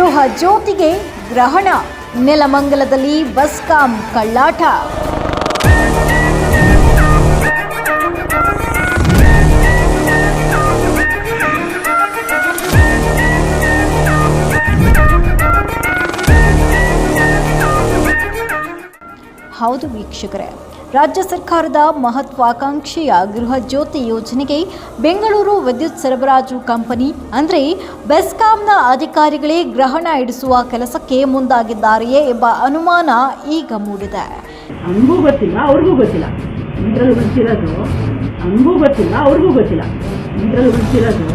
ಗೃಹ ಜ್ಯೋತಿಗೆ ಗ್ರಹಣ. ನೆಲಮಂಗಲದಲ್ಲಿ ಬಸ್ಕಾಂ ಕಳ್ಳಾಟ. ಹೌದು ವೀಕ್ಷಕರೇ ರಾಜ್ಯ ಸರ್ಕಾರದ ಮಹತ್ವಾಕಾಂಕ್ಷೆಯ ಗೃಹ ಜ್ಯೋತಿ ಯೋಜನೆಗೆ ಬೆಂಗಳೂರು ವಿದ್ಯುತ್ ಸರಬರಾಜು ಕಂಪನಿ, ಅಂದರೆ ಬೆಸ್ಕಾಂನ ಅಧಿಕಾರಿಗಳೇ ಗ್ರಹಣ ಇಡಿಸುವ ಕೆಲಸಕ್ಕೆ ಮುಂದಾಗಿದ್ದಾರೆಯೇ ಎಂಬ ಅನುಮಾನ ಈಗ ಮೂಡಿದೆ. ನಮಗೂ ಗೊತ್ತಿಲ್ಲ, ಅವ್ರಿಗೂ ಗೊತ್ತಿಲ್ಲ. ಇದರಲ್ಲಿ ಗೊತ್ತಿರೋದು ನಮಗೂ ಗೊತ್ತಿಲ್ಲ, ಅವ್ರಿಗೂ ಗೊತ್ತಿಲ್ಲ. ಇದರಲ್ಲಿ ಗೊತ್ತಿರೋದು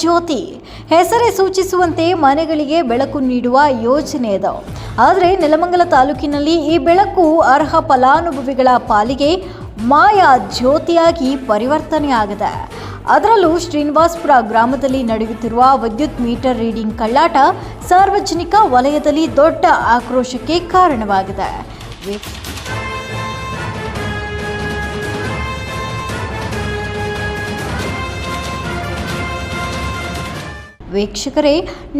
ಜ್ಯೋತಿ. ಹೆಸರೇ ಸೂಚಿಸುವಂತೆ ಮನೆಗಳಿಗೆ ಬೆಳಕು ನೀಡುವ ಯೋಜನೆ ಇದು ಆದರೆ ನೆಲಮಂಗಲ ತಾಲೂಕಿನಲ್ಲಿ ಈ ಬೆಳಕು ಅರ್ಹ ಫಲಾನುಭವಿಗಳ ಪಾಲಿಗೆ ಮಾಯಾ ಜ್ಯೋತಿಯಾಗಿ ಪರಿವರ್ತನೆಯಾಗಿದೆ ಅದರಲ್ಲೂ ಶ್ರೀನಿವಾಸ್ಪುರ ಗ್ರಾಮದಲ್ಲಿ ನಡೆಯುತ್ತಿರುವ ವಿದ್ಯುತ್ ಮೀಟರ್ ರೀಡಿಂಗ್ ಕಳ್ಳಾಟ ಸಾರ್ವಜನಿಕ ವಲಯದಲ್ಲಿ ದೊಡ್ಡ ಆಕ್ರೋಶಕ್ಕೆ ಕಾರಣವಾಗಿದೆ. ವೀಕ್ಷಕರೇ,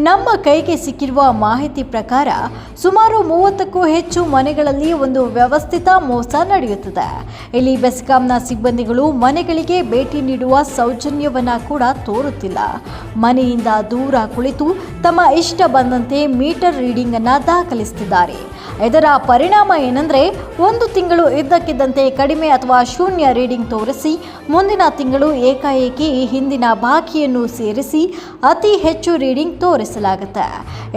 ನಮ್ಮ ಕೈಗೆ ಸಿಕ್ಕಿರುವ ಮಾಹಿತಿ ಪ್ರಕಾರ ಸುಮಾರು ಮೂವತ್ತಕ್ಕೂ ಹೆಚ್ಚು ಮನೆಗಳಲ್ಲಿ ಒಂದು ವ್ಯವಸ್ಥಿತ ಮೋಸ ನಡೆಯುತ್ತದೆ. ಇಲ್ಲಿ ಬೆಸ್ಕಾಂನ ಸಿಬ್ಬಂದಿಗಳು ಮನೆಗಳಿಗೆ ಭೇಟಿ ನೀಡುವ ಸೌಜನ್ಯವನ್ನ ಕೂಡ ತೋರುತ್ತಿಲ್ಲ. ಮನೆಯಿಂದ ದೂರ ಕುಳಿತು ತಮ್ಮ ಇಷ್ಟ ಬಂದಂತೆ ಮೀಟರ್ ರೀಡಿಂಗ್ ಅನ್ನ ದಾಖಲಿಸುತ್ತಿದ್ದಾರೆ. ಇದರ ಪರಿಣಾಮ ಏನಂದ್ರೆ, ಒಂದು ತಿಂಗಳು ಇದ್ದಕ್ಕಿದ್ದಂತೆ ಕಡಿಮೆ ಅಥವಾ ಶೂನ್ಯ ರೀಡಿಂಗ್ ತೋರಿಸಿ, ಮುಂದಿನ ತಿಂಗಳು ಏಕಾಏಕಿ ಹಿಂದಿನ ಬಾಕಿಯನ್ನು ಸೇರಿಸಿ, ಅತಿ ಹೆಚ್ಚು ರೀಡಿಂಗ್ ತೋರಿಸಲಾಗುತ್ತೆ.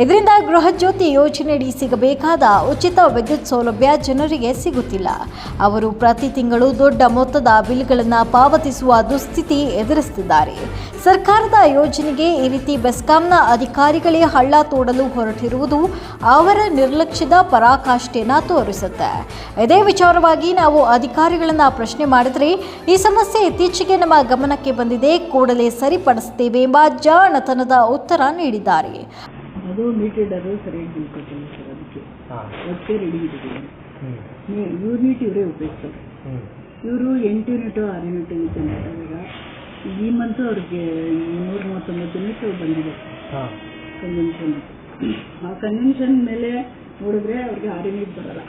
ಇದರಿಂದ ಗೃಹಜ್ಯೋತಿ ಯೋಜನೆಯಡಿ ಸಿಗಬೇಕಾದ ಉಚಿತ ವಿದ್ಯುತ್ ಸೌಲಭ್ಯ ಜನರಿಗೆ ಸಿಗುತ್ತಿಲ್ಲ. ಅವರು ಪ್ರತಿ ತಿಂಗಳು ದೊಡ್ಡ ಮೊತ್ತದ ಬಿಲ್ಗಳನ್ನು ಪಾವತಿಸುವ ದುಸ್ಥಿತಿ ಎದುರಿಸುತ್ತಿದ್ದಾರೆ. ಸರ್ಕಾರದ ಯೋಜನೆಗೆ ಈ ರೀತಿ ಬೆಸ್ಕಾಂನ ಅಧಿಕಾರಿಗಳೇ ಹಳ್ಳ ತೋಡಲು ಹೊರಟಿರುವುದು ಅವರ ನಿರ್ಲಕ್ಷ್ಯದ ಪರಾಕಾಷ್ಠೆಯನ್ನು ತೋರಿಸುತ್ತೆ. ಇದೇ ವಿಚಾರವಾಗಿ ನಾವು ಅಧಿಕಾರಿಗಳನ್ನು ಪ್ರಶ್ನೆ ಮಾಡಿದರೆ ಈ ಸಮಸ್ಯೆ ಇತ್ತೀಚೆಗೆ ನಮ್ಮ ಗಮನಕ್ಕೆ ಬಂದಿದೆ ಕೂಡಲೇ ಸರಿಪಡಿಸುತ್ತೇವೆ ಎಂಬ ಜಾಣತನದ ಉತ್ತರ ನೀಡಿದ್ದಾರೆ. ಅದು ಮೀಟರ್ಡರು ಸರಿಯಾಗಿ ಬಿಲ್ ಕೊಟ್ಟಿಲ್ಲ ಸರ್ ಅದಕ್ಕೆ. ಅದಕ್ಕೆ ರೆಡಿ ಇಟ್ಟಿದ್ದೀನಿ ಯೂನಿಟ್ ಇವರೇ ಉಪಯೋಗಿಸ್ತಾರೆ. ಇವರು ಎಂಟು ಯೂನಿಟು ಆರು ಯೂನಿಟ್ ಇವಾಗ ಈ ಮಂತ್ ಅವ್ರಿಗೆ ನೂರ ಮೂವತ್ತೊಂಬತ್ತು ದಿನಕ್ಕೆ ಬಂದಿದೆ ಕನ್ವೆನ್ಷನ್ ಆ ಕನ್ವೆನ್ಷನ್ ಮೇಲೆ ನೋಡಿದ್ರೆ ಅವ್ರಿಗೆ ಆರು ಯೂನಿಟ್ ಬರಲ್ಲ.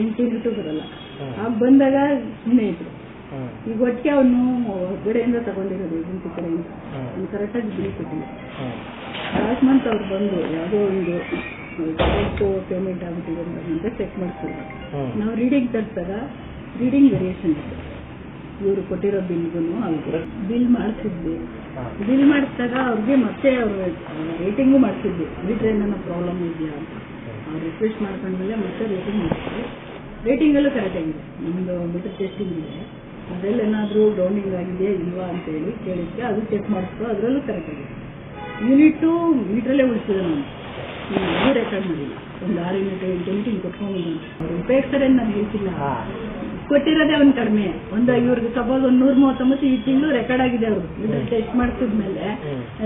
ಎಂಟು ಯೂನಿಟು ಬರಲ್ಲ. ಆಗ ಬಂದಾಗ ಸುಮ್ಮನೆ ಇದ್ರು. ಈಗ ಒಟ್ಟಿಗೆ ಅವನು ಹೊರಗಡೆಯಿಂದ ತಗೊಂಡಿರೋದು ಏಜೆನ್ಸಿ ಕಡೆಯಿಂದ. ಅವ್ನು ಕರೆಕ್ಟಾಗಿ ಬಿಲ್ ಕೊಟ್ಟಿಲ್ಲ. ಲಾಸ್ಟ್ ಮಂತ್ ಅವ್ರು ಬಂದು ಯಾವುದೋ ಒಂದು ಕರೆಕ್ಟು ಪೇಮೆಂಟ್ ಆಗ್ಬಿಟ್ಟಿದೆ ಅಂತ ಚೆಕ್ ಮಾಡ್ತಾರೆ ನಾವು ರೀಡಿಂಗ್ ತರಿಸಿದಾಗ ರೀಡಿಂಗ್ ವೇರಿಯೇಷನ್ ಇತ್ತು. ಇವರು ಕೊಟ್ಟಿರೋ ಬಿಲ್ಗೂ ಅವ್ರಿಗೆ ಬಿಲ್ ಮಾಡಿಸಿದ್ವಿ ಬಿಲ್ ಮಾಡಿಸಿದಾಗ ಅವ್ರಿಗೆ ಮತ್ತೆ ಅವರು ರೇಟಿಂಗು ಮಾಡಿಸಿದ್ವಿ ಮೀಟ್ರ್ ಏನಾದ್ರು ಪ್ರಾಬ್ಲಮ್ ಇದೆಯಾ ಅಂತ. ಅವ್ರು ರಿಕ್ವೆಸ್ಟ್ ಮಾಡ್ಕೊಂಡ್ಮೇಲೆ ಮತ್ತೆ ರೇಟಿಂಗ್ ಮಾಡಿಸಿದ್ವಿ ಎಲ್ಲ ಕರೆಕ್ಟ್ ಆಗಿದೆ. ನಮ್ಮದು ಮೀಟರ್ ಟೆಸ್ಟಿಂಗ್ ಇದೆ. ಅದ್ರಲ್ಲಿ ಏನಾದರೂ ಡೌನಿಂಗ್ ಆಗಿದೆಯಾ ಇಲ್ವಾ ಅಂತ ಹೇಳಿ ಕೇಳಿದ್ದೆ ಅದು ಚೆಕ್ ಮಾಡಿಸ್ತು ಅದರಲ್ಲೂ ಕರೆಕ್ಟ್ ಆಗಿದೆ. ಮೀಟರ್ ಮೀಟ್ರಲ್ಲೇ ಉಳಿಸಿದೆ ನಾನು. ರೆಕಾರ್ಡ್ ಮಾಡಿಲ್ಲ ಒಂದು ಆರು ಯೂನಿಟ್ ಎಂಟು ಯೂನಿಟ್ ಹಿಂಗೆ ಕೊಟ್ಕೊಂಡು ಅವ್ರು ಉಪಯೋಗಿಸ್ತಾರೆ ನಾನು ಹೇಳ್ತಿಲ್ಲ. ಕೊಟ್ಟಿರೋದೇ ಒಂದು ಕಡಿಮೆ. ಒಂದು ಇವ್ರಿಗೆ ಸಪೋಸ್ ಒಂದು ನೂರ ಮೂವತ್ತೊಂಬತ್ತು ಈ ತಿಂಗಳು ರೆಕಾರ್ಡ್ ಆಗಿದೆ ಅವರು ಟೆಸ್ಟ್ ಮಾಡಿಸಿದ್ಮೇಲೆ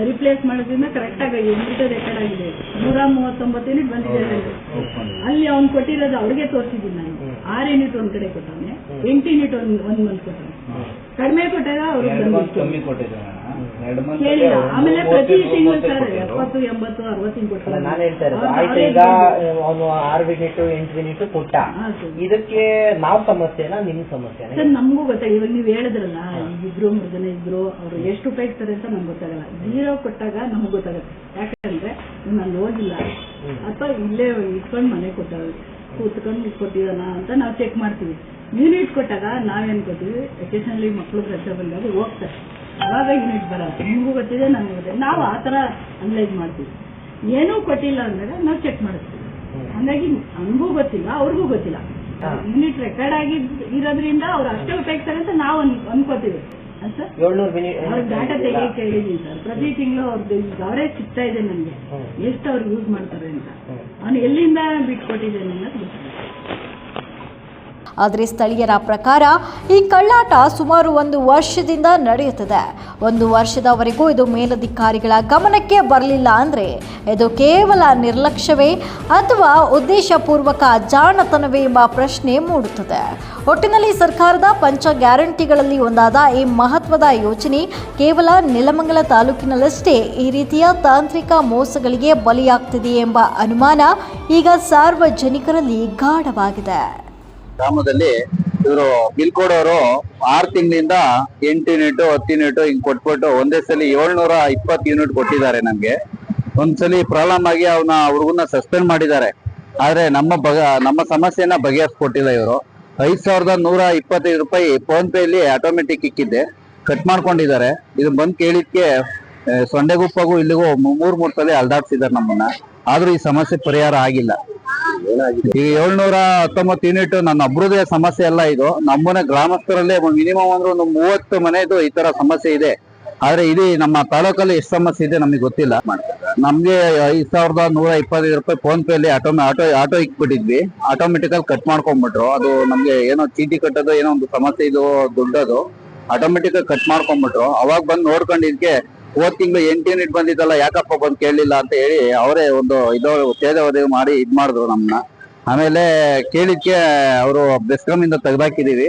ರಿಪ್ಲೇಸ್ ಮಾಡೋದ್ರಿಂದ ಕರೆಕ್ಟ್ ಆಗಿ ಎಂಬಿಟ್ಟು ರೆಕಾರ್ಡ್ ಆಗಿದೆ. ನೂರ ಮೂವತ್ತೊಂಬತ್ತು ಯೂನಿಟ್ ಬಂದಿದೆ ಅಲ್ಲಿ. ಅಲ್ಲಿ ಅವ್ನು ಕೊಟ್ಟಿರೋದು ಅವ್ರಿಗೆ ತೋರಿಸಿದ್ದೀನಿ ನಾನು. ಆರು ಯೂನಿಟ್ ಒಂದ್ ಕಡೆ ಕೊಟ್ಟವನೆ. ಎಂಟು ಯೂನಿಟ್ ಒಂದ್ ಒಂದ್ ಮಂತ್ ಕೊಟ್ಟವನೆ. ಕಡಿಮೆ ಕೊಟ್ಟಾಗ ಅವ್ರಿಗೆ ಆಮೇಲೆ ಪ್ರತಿ ತಿಂಗಳು ಸರ್ ಎಪ್ಪತ್ತು ಎಂಬತ್ತು ಅರವತ್ತು ಹಿಂಗ್ ಅಲ್ಲ, ನಾನು ಹೇಳ್ತಾ ಇರೋದು. ಆಯ್ತು ಈಗ ಅವನು ಆರು ಮಿನಿಟ್ ಎಂಟು ಮಿನಿಟ್ ಕೊಟ್ಟ. ಇದಕ್ಕೆ ನಾವ್ ಸಮಸ್ಯೆನಾ ನಿಮ್ ಸಮಸ್ಯೆನಾ? ಸರ್ ನಮಗೂ ಗೊತ್ತಾಗ ಇವಾಗ ನೀವು ಹೇಳಿದ್ರಲ್ಲ ಇಬ್ರು ಮೂರು ಜನ ಇದ್ರು ಅವರು ಎಷ್ಟು ಉಪಯೋಗಿಸ್ತಾರೆ ಅಂತ ನಮ್ಗೆ ಗೊತ್ತಾಗಲ್ಲ. ಜೀರೋ ಕೊಟ್ಟಾಗ ನಮ್ಗೆ ಗೊತ್ತಾಗುತ್ತೆ. ಯಾಕಂದ್ರೆ ನಾನು ಹೋಗಿಲ್ಲ. ಅಥವಾ ಇಲ್ಲೇ ಇಟ್ಕೊಂಡು ಮನೆ ಕೊಟ್ಟ ಕೂತ್ಕೊಂಡು ಕೊಟ್ಟಿದಾನ ಅಂತ ನಾವು ಚೆಕ್ ಮಾಡ್ತೀವಿ. ಯೂನಿಟ್ ಕೊಟ್ಟಾಗ ನಾವೇನ್ ಕೊಡ್ತೀವಿ? ಅಲ್ಲಿ ಮಕ್ಕಳು ರಜೆ ಬಂದಾಗ ಹೋಗ್ತಾರೆ. ಅವಾಗ ಯೂನಿಟ್ ಬರಲ್ಲ. ನಿಮಗೂ ಗೊತ್ತಿದೆ ನನಗೂ ಗೊತ್ತಿದೆ ನಾವು ಆ ಥರ ಅನಲೈಸ್ ಮಾಡ್ತೀವಿ. ಏನೂ ಕೊಟ್ಟಿಲ್ಲ ಅಂದ್ರೆ ನಾವು ಚೆಕ್ ಮಾಡಿಸ್ತೀವಿ. ಹಂಗಾಗಿ ನಮಗೂ ಗೊತ್ತಿಲ್ಲ ಅವ್ರಿಗೂ ಗೊತ್ತಿಲ್ಲ. ಯೂನಿಟ್ ರೆಕಾರ್ಡ್ ಆಗಿ ಇರೋದ್ರಿಂದ ಅವ್ರು ಅಷ್ಟೇ ಉಪಯೋಗಿಸ್ತಾರೆ ಅಂತ ನಾವು ಅನ್- ಅನ್ಕೋತೀವಿ. ಡಾಟಾ ತೆಗಿಯಕ್ಕೆ ಹೇಳಿದೀನಿ ಸರ್. ಪ್ರತಿ ತಿಂಗಳು ಅವ್ರದ್ದು ಅವರೇ ಸಿಗ್ತಾ ಇದೆ ನನಗೆ. ಎಷ್ಟು ಅವ್ರು ಯೂಸ್ ಮಾಡ್ತಾರೆ ಅಂತ. ಅವ್ನು ಎಲ್ಲಿಂದ ಬಿಟ್ಕೊಟ್ಟಿದ್ದೇನೆ ಅನ್ನೋದು ಗೊತ್ತಿಲ್ಲ. ಆದರೆ ಸ್ಥಳೀಯರ ಪ್ರಕಾರ ಈ ಕಳ್ಳಾಟ ಸುಮಾರು ಒಂದು ವರ್ಷದಿಂದ ನಡೆಯುತ್ತದೆ. ಒಂದು ವರ್ಷದವರೆಗೂ ಇದು ಮೇಲಧಿಕಾರಿಗಳ ಗಮನಕ್ಕೆ ಬರಲಿಲ್ಲ ಅಂದರೆ ಇದು ಕೇವಲ ನಿರ್ಲಕ್ಷ್ಯವೇ ಅಥವಾ ಉದ್ದೇಶಪೂರ್ವಕ ಜಾಣತನವೇ ಎಂಬ ಪ್ರಶ್ನೆ ಮೂಡುತ್ತದೆ. ಒಟ್ಟಿನಲ್ಲಿ ಸರ್ಕಾರದ ಪಂಚ ಗ್ಯಾರಂಟಿಗಳಲ್ಲಿ ಒಂದಾದ ಈ ಮಹತ್ವದ ಯೋಜನೆ ಕೇವಲ ನೆಲಮಂಗಲ ತಾಲೂಕಿನಲ್ಲಷ್ಟೇ ಈ ರೀತಿಯ ತಾಂತ್ರಿಕ ಮೋಸಗಳಿಗೆ ಬಲಿಯಾಗ್ತಿದೆ ಎಂಬ ಅನುಮಾನ ಈಗ ಸಾರ್ವಜನಿಕರಲ್ಲಿ ಗಾಢವಾಗಿದೆ. ಗ್ರಾಮದಲ್ಲಿ ಇವರು ಬಿಲ್ ಆರ್ ತಿಂಗಳಿಂದ ಎಂಟು ಯೂನಿಟ್, ಹತ್ತು ಯೂನಿಟ್ ಹಿಂಗ್ ಕೊಟ್ಬಿಟ್ಟು ಒಂದೇ ಸಲ ಏಳ್ನೂರ ಇಪ್ಪತ್ತು ಯೂನಿಟ್ ಕೊಟ್ಟಿದ್ದಾರೆ ನಮ್ಗೆ. ಒಂದ್ಸಲಿ ಪ್ರಾಬ್ಲಮ್ ಆಗಿ ಅವನ ಹುಡುಗನ ಸಸ್ಪೆಂಡ್ ಮಾಡಿದ್ದಾರೆ. ಆದ್ರೆ ನಮ್ಮ ಬಗ, ನಮ್ಮ ಸಮಸ್ಯೆನ ಬಗೆಹರಿಸ್ಕೊಟ್ಟಿಲ್ಲ ಇವರು. ಐದ್ ಸಾವಿರದ ನೂರ ಇಪ್ಪತ್ತೈದು ರೂಪಾಯಿ ಫೋನ್ ಅಲ್ಲಿ ಆಟೋಮೆಟಿಕ್ ಇಕ್ಕಿದ್ದೆ ಕಟ್ ಮಾಡ್ಕೊಂಡಿದ್ದಾರೆ. ಇದು ಬಂದು ಕೇಳಿದ್ಕೆ ಸೊಂಡೆಗುಪ್ಪಗೂ ಇಲ್ಲಿಗೂ ಮೂರ್ ಮೂರ್ ಸಲ ಅಲ್ದಾಡ್ಸಿದ್ದಾರೆ ನಮ್ಮನ್ನ. ಆದ್ರೂ ಈ ಸಮಸ್ಯೆ ಪರಿಹಾರ ಆಗಿಲ್ಲ. ಈಗ ಏಳ್ನೂರ ಹತ್ತೊಂಬತ್ತು ಯೂನಿಟ್ ನನ್ನ ಒಬ್ರದೇ ಸಮಸ್ಯೆ ಅಲ್ಲ ಇದು. ನಮ್ಮನೆ ಗ್ರಾಮಸ್ಥರಲ್ಲೇ ಮಿನಿಮಮ್ ಅಂದ್ರೆ ಒಂದು ಮೂವತ್ತು ಮನೆದು ಈ ತರ ಸಮಸ್ಯೆ ಇದೆ. ಆದ್ರೆ ಇದು ನಮ್ಮ ತಾಲೂಕಲ್ಲಿ ಎಷ್ಟು ಸಮಸ್ಯೆ ಇದೆ ನಮಗೆ ಗೊತ್ತಿಲ್ಲ. ನಮ್ಗೆ ಐದ್ ಸಾವಿರದ ನೂರ ಇಪ್ಪತ್ತೈದು ರೂಪಾಯಿ ಫೋನ್ ಪೇ ಅಲ್ಲಿ ಆಟೋ ಆಟೋ ಆಟೋ ಇಕ್ಬಿಟ್ಟಿದ್ವಿ. ಆಟೋಮೆಟಿಕಲ್ ಕಟ್ ಮಾಡ್ಕೊಂಡ್ಬಿಟ್ರು. ಅದು ನಮ್ಗೆ ಏನೋ ಚೀಟಿ ಕಟ್ಟೋದು ಏನೋ ಒಂದು ಸಮಸ್ಯೆ ಇದು, ದುಡ್ಡದು. Automatic cut ಮಾಡ್ಕೊಂಡ್ಬಿಟ್ರು. ಅವಾಗ ಬಂದು ನೋಡ್ಕೊಂಡಿದ್ಕೆ ಹೋದ್ ತಿಂಗಳು ಎಂಟು ಯೂನಿಟ್ ಬಂದಿದ್ದಲ್ಲ ಯಾಕಪ್ಪ ಬಂದು ಕೇಳಲಿಲ್ಲ ಅಂತ ಹೇಳಿ ಅವರೇ ಒಂದು ಇದು ತೇಜವಧೆ ಮಾಡಿ ಇದ್ ಮಾಡಿದ್ರು ನಮ್ಮನ್ನ ಆಮೇಲೆ ಕೇಳಿದ್ಕೆ ಅವರು ಬೆಸ್ಕಾಮಿಂದ ತೆಗೆದಾಕಿದ್ದೀವಿ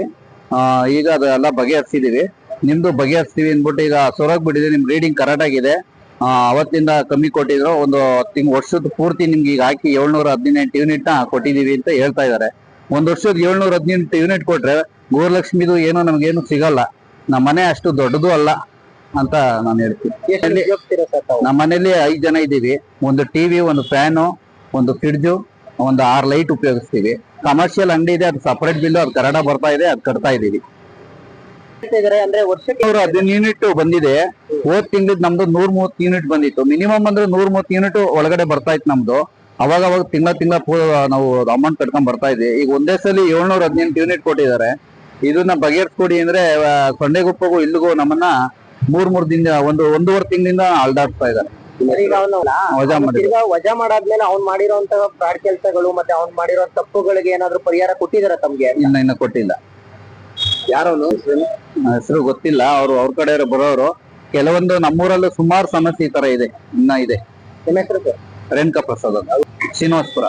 ಈಗ ಅದೆಲ್ಲ ಬಗೆಹರಿಸಿದ್ದೀವಿ ನಿಮ್ಮದು ಬಗೆಹರಿಸ್ತೀವಿ ಅಂದ್ಬಿಟ್ಟು ಈಗ ಸೊರಗ್ ಬಿಟ್ಟಿದೆ ನಿಮ್ ರೀಡಿಂಗ್ ಕರೆಕ್ಟ್ ಆಗಿದೆ. ಆ, ಅವತ್ತಿಂದ ಕಮ್ಮಿ ಕೊಟ್ಟಿದ್ರು ಒಂದು ತಿಂಗ್ ವರ್ಷದ ಪೂರ್ತಿ ನಿಮ್ಗೆ ಈಗ ಹಾಕಿ ಏಳ್ನೂರ ಹದಿನೆಂಟು ಯೂನಿಟ್ ಕೊಟ್ಟಿದ್ದೀವಿ ಅಂತ ಹೇಳ್ತಾ ಇದಾರೆ. ಒಂದು ವರ್ಷದ ಏಳ್ನೂರ ಹದಿನೆಂಟು ಯೂನಿಟ್ ಕೊಟ್ರೆ ಗೋರ್ಲಕ್ಷ್ಮಿದು ಏನೋ ನಮಗೇನು ಸಿಗಲ್ಲ. ನಮ್ಮ ಮನೆ ಅಷ್ಟು ದೊಡ್ಡದು ಅಲ್ಲ. ಅಂತ ನಾನು ಹೇಳ್ತೀನಿ. ನಮ್ಮ ಮನೇಲಿ ಐದ್ ಜನ ಇದ್ದೀವಿ. ಒಂದು ಟಿವಿ ಒಂದು ಫ್ಯಾನು ಒಂದು ಫ್ರಿಡ್ಜು ಒಂದು ಆರ್ ಲೈಟ್ ಉಪಯೋಗಿಸ್ತೀವಿ. ಕಮರ್ಷಿಯಲ್ ಅಂಗಡಿ ಇದೆ ಅದು ಸಪರೇಟ್ ಬಿಲ್ ಅದು ಕನ್ನಡ ಬರ್ತಾ ಇದೆ ಅದು ಕಟ್ತಾ ಇದೀವಿ ಹದಿನೈದು ಯೂನಿಟ್ ಬಂದಿದೆ. ಹೋದ್ ತಿಂಗಳದ್ ನಮ್ದು ನೂರ್ ಮೂವತ್ ಯೂನಿಟ್ ಬಂದಿತ್ತು. ಮಿನಿಮಮ್ ಅಂದ್ರೆ ನೂರ್ ಮೂವತ್ ಯೂನಿಟ್ ಒಳಗಡೆ ಬರ್ತಾ ಇತ್ತು ನಮ್ದು. ಅವಾಗ ಅವಾಗ ತಿಂಗಳ ತಿಂಗಳ ನಾವು ಅಮೌಂಟ್ ಕಟ್ಕೊಂಡ್ ಬರ್ತಾ ಇದ್ವಿ. ಈಗ ಒಂದೇ ಸಲ ಏಳ್ನೂರ ಹದಿನೆಂಟು ಯೂನಿಟ್ ಕೊಟ್ಟಿದ್ದಾರೆ. ಇದನ್ನ ಬಗೆಹರಿಸ್ಕೊಡಿ ಅಂದ್ರೆ ಸೊಂಡೆಗುಪ್ಪಗೂ ಇಲ್ಲಿಗೂ ನಮ್ಮನ್ನ ಮೂರ್ ಮೂರ್ ದಿನ ಒಂದು ಒಂದೂವರೆ ತಿಂಗಳಿಂದ ಅಲ್ದಾಡ್ತಾ ಇದ್ದಾರೆ ಈಗ ವಜಾ ಮಾಡಾದ್ಮೇಲೆ ಅವ್ನ್ ಮಾಡಿರೋಂತ ಫ್ರಾಡ್ ಕೆಲಸಗಳು ಮತ್ತೆ ಅವ್ನ್ ಮಾಡಿರೋ ತಪ್ಪುಗಳಿಗೆ ಏನಾದ್ರು ಪರಿಹಾರ ಕೊಟ್ಟಿದಾರ ತಮ್ಗೆ? ಇನ್ನ ಇನ್ನ ಕೊಟ್ಟಿಲ್ಲ. ಯಾರವನು? ಹೆಸರು? ಗೊತ್ತಿಲ್ಲ. ಅವ್ರು ಅವ್ರ ಕಡೆ ಬರೋರು ಕೆಲವೊಂದು ನಮ್ಮೂರಲ್ಲೂ ಸುಮಾರು ಸಮಸ್ಯೆ ಈ ತರ ಇದೆ. ಇನ್ನ ಇದೆ. ನಿಮ್ಮ ಹೆಸರು ರೇಣುಕಾ ಪ್ರಸಾದ್ ಅಂತ. ಶ್ರೀನಿವಾಸ್ಪುರ.